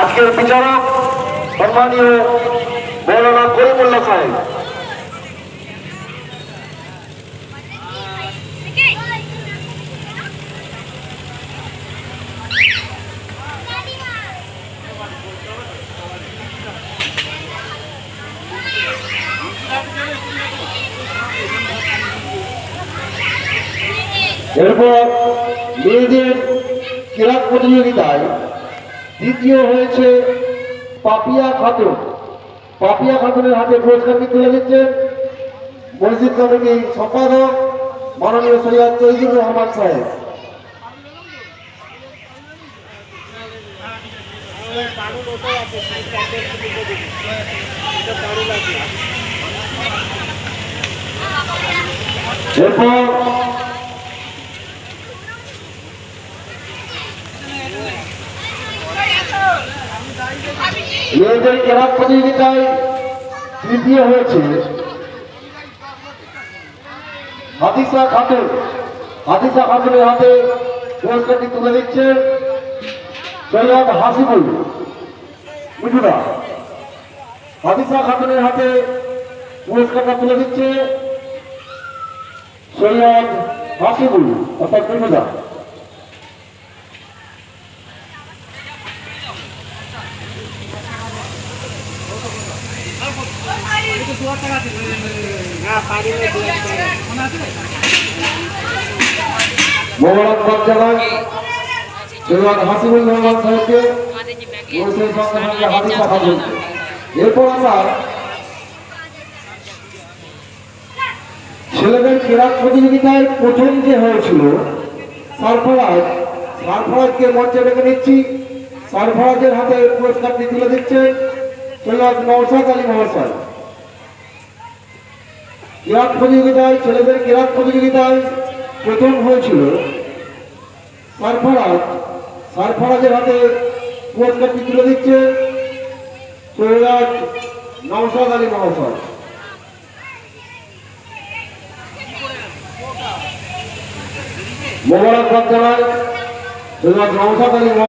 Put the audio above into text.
আজকের বিচারক সম্মানীয় মৌলানা করিমুল্লাহ সাহেব। এরপর মেয়েদের ক্রীড়া প্রতিযোগিতায় দ্বিতীয় হয়েছে পাপিয়া খাতুন। পাপিয়া খাতুনের হাতে পুরস্কারটি তুলে দিচ্ছেন মসজিদ কমিটির সম্পাদক মাননীয় সৈয়দ তৈজুর রহমান সাহেব। এরপর মেয়েদের ক্রীড়া প্রতিযোগিতায় তৃতীয় হয়েছে হাদিসা খাতুন। হাদিসা খাতুনের হাতে পুরস্কারটি তুলে দিচ্ছেন সৈয়দ হাসিবুল। মিঠুরা হাদিসা খাতুনের হাতে পুরস্কারটা তুলে দিচ্ছে সৈয়দ হাসিবুল। অর্থাৎ মিঠুরা মোবারকবাদ হাসিবুল রহমান সাহেবকে এরপর আমরা ছেলেদের ক্রীড়া প্রতিযোগিতায় প্রথম যে হয়েছিল, সারফরাজ, সারফরাজকে মঞ্চে ডেকে নিচ্ছি। সারফরাজের হাতে পুরস্কারটি তুলে দিচ্ছে। নৌসাদ আলী মহাশয়। ক্রীড়া প্রতিযোগিতায়, ছেলেদের ক্রীড়া প্রতিযোগিতায় প্রথম হয়েছিল সারফরাজ। সারফরাজের হাতে পুরস্কারটি তুলে দিচ্ছে সৈয়দ নৌসাদ আলী মহাশয়। মোবারকবাদ জানাই সৈয়দ নৌসাদ আলী